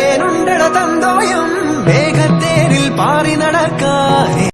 ഏനുണ്ടട തന്തോയം മേഘത്തേരിൽ പാറി നടക്കാൻ